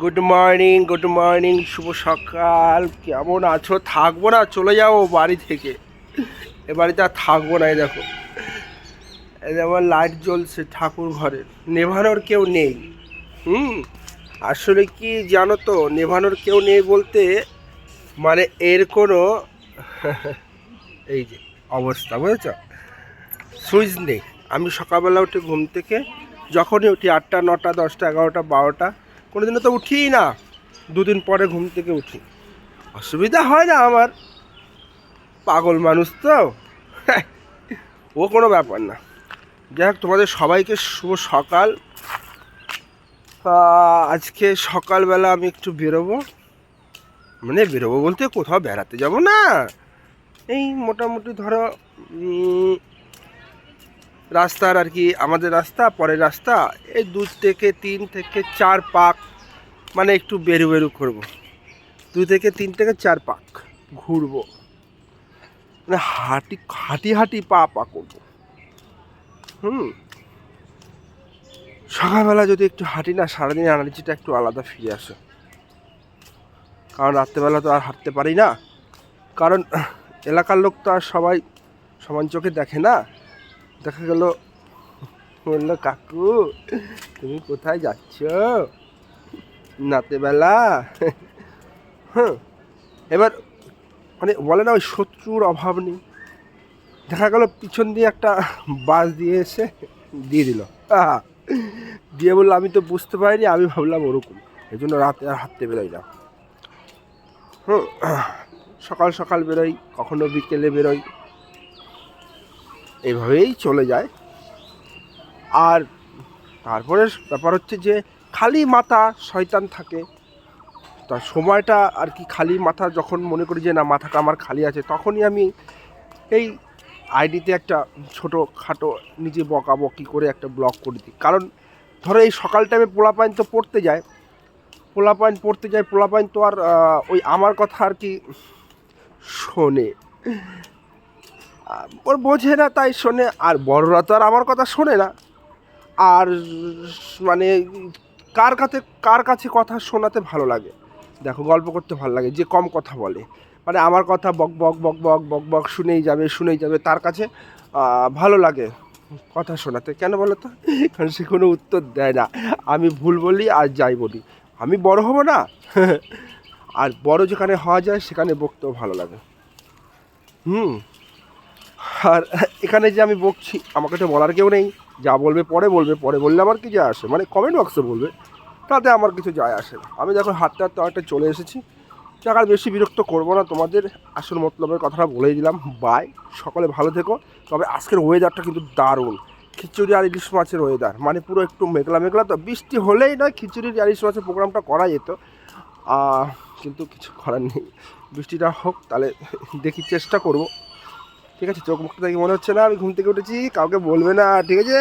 Good morning good morning শুভ সকাল। কেমন আছো? থাকব না, চলে যাব বাড়ি থেকে। এ বাড়িতে আর থাকব না দেখো। যেমন লাইট জ্বলছে ঠাকুর ঘরে। নেভানোর কেউ নেই। হুম? আসলে কি জানো তো, নেভানোর কেউ নেই বলতে মানে এর কোনো এই যে অবস্থা, বুঝেছ? সুইচ নেই। আমি সকালবেলা উঠে ঘুম থেকে, যখনই উঠি আটটা, নটা, দশটা, এগারোটা, বারোটা কোনো দিনও তো উঠিই না। দুদিন পরে ঘুম থেকে উঠি। অসুবিধা হয় না আমার। পাগল মানুষ তো। ও কোনো ব্যাপার না। যাই হোক, তোমাদের সবাইকে শুভ সকাল। আজকে সকালবেলা আমি একটু বেরোবো। মানে বেরোবো বলতে কোথাও বেড়াতে যাব না। এই মোটামুটি ধরো রাস্তার আর কি, আমাদের রাস্তা, পরের রাস্তা, এই দু থেকে তিন থেকে চার পাক মানে একটু বেরু বেরু করব। দু থেকে তিন থেকে চার পাক ঘুরবো। মানে হাঁটি হাঁটি হাঁটি পা পা করব। হুম। সকালবেলা যদি একটু হাঁটি না সারাদিন এনার্জিটা একটু আলাদা ফিরে আসে। কারণ রাত্রেবেলা তো আর হাঁটতে পারি না। কারণ এলাকার লোক তো আর সবাই সমান চোখে দেখে না। দেখা গেল। বলল, কাকু, তুমি কোথায় যাচ্ছ? রাতেবেলা হ্যাঁ এবার মানে বলে না, ওই শত্রুর অভাব নেই। দেখা গেল, পিছন দিয়ে একটা বাস দিয়ে এসে দিয়ে দিল। দিয়ে বলল, আমি তো বুঝতে পারিনি, আমি ভাবলাম ওরকম। এই জন্য রাতে আর হাঁটতে বেরোই না। হুম, সকাল সকাল বেরোই, কখনো বিকেলে বেরোই। এইভাবেই চলে যায়। আর তারপরে ব্যাপার হচ্ছে যে খালি মাথা শয়তান থাকে। তা সময়টা আর কি খালি মাথা যখন মনে করি যে না, মাথাটা আমার খালি আছে, তখনই আমি এই আইডিতে একটা ছোটো খাটো নিজে বকা বকি করে একটা ব্লগ করে দিই। কারণ ধরো এই সকাল টাইমে পোলা পোলাপাইন তো পড়তে যায়। পোলা পোলাপাইন পড়তে যায় পোলা পোলাপাইন তো আর ওই আমার কথা আর কি শোনে। ওর বোঝে না, তাই শোনে। আর বড়রা তো আর আমার কথা শোনে না। আর মানে কার কাছে কার কাছে কথা শোনাতে ভালো লাগে? দেখো, গল্প করতে ভালো লাগে, যে কম কথা বলে। মানে আমার কথা বক বক বক বক বক বক শুনেই যাবে শুনেই যাবে, তার কাছে ভালো লাগে কথা শোনাতে। কেন বলো তো? কারণ সে কোনো উত্তর দেয় না। আমি ভুল বলি আর যাই বলি। আমি বড় হব না? আর বড় যেখানে হওয়া যায়, সেখানে বকতেও ভালো লাগে। হুম। আর এখানে যে আমি বকছি, আমাকে তো বলার কেউ নেই। যা বলবে পরে বলবে, পরে বললে আমার কি যায় আসে? মানে কমেন্ট বক্সে বলবে, তাতে আমার কিছু যায় আসে না। আমি দেখো হাঁটতে হাঁটতে অনেকটা চলে এসেছি। যাক, আর বেশি বিরক্ত করব না তোমাদের। আসল মতলবের কথাটা বলেই দিলাম। বাই সকলে ভালো থেকো। তবে আজকের ওয়েদারটা কিন্তু দারুণ। খিচুড়ি আর ইলিশ মাছের ওয়েদার মানে পুরো একটু মেঘলা মেঘলা তো। বৃষ্টি হলেই নয়, খিচুড়ি আর ইলিশ মাছের প্রোগ্রামটা করা যেত। কিন্তু কিছু করার নেই। বৃষ্টিটা হোক, তাহলে দেখি চেষ্টা করব। ঠিক আছে, চোখ মুখটা দেখে মনে হচ্ছে না, আমি ঘুম থেকে উঠেছি, কাউকে বলবে না, ঠিক আছে?